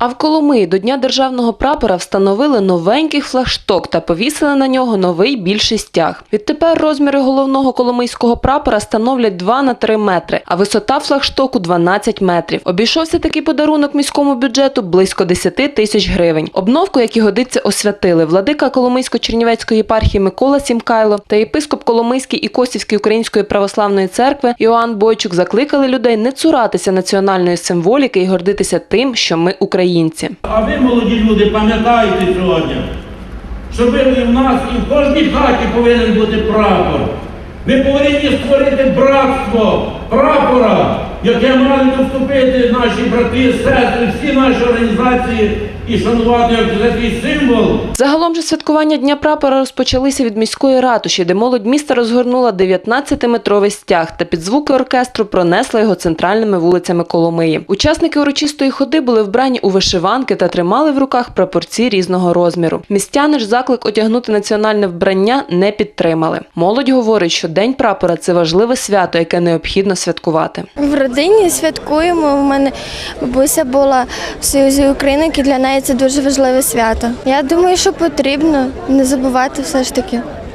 А в Коломиї до Дня державного прапора встановили новенький флагшток та повісили на нього новий більший стяг. Відтепер розміри головного коломийського прапора становлять 2 на 3 метри, а висота флагштоку 12 метрів. Обійшовся такий подарунок міському бюджету близько 10 тисяч гривень. Обновку, як і годиться, освятили владика Коломийсько-Чернівецької єпархії Микола Сімкайло та єпископ Коломийський і Косівської Української православної церкви Іоанн Бойчук закликали людей не цуратися національної символіки і гордитися тим, що ми українці. А ви, молоді люди, пам'ятаєте сьогодні, що ви в нас, і в кожній хаті повинен бути прапор. Ми повинні створити братство прапора, яке мали доступити наші брати, сестри, всі наші організації і шанувати як такий символ. Загалом же святкування Дня прапора розпочалися від міської ратуші, де молодь міста розгорнула 19-метровий стяг та під звуки оркестру пронесла його центральними вулицями Коломиї. Учасники урочистої ходи були вбрані у вишиванки та тримали в руках прапорці різного розміру. Містяни ж заклик одягнути національне вбрання не підтримали. Молодь говорить, що День прапора це важливе свято, яке необхідно святкувати. В родині святкуємо. У мене бабуся була в Союзі України, і для неї це дуже важливе свято. Я думаю, що потрібно не забувати все ж таки.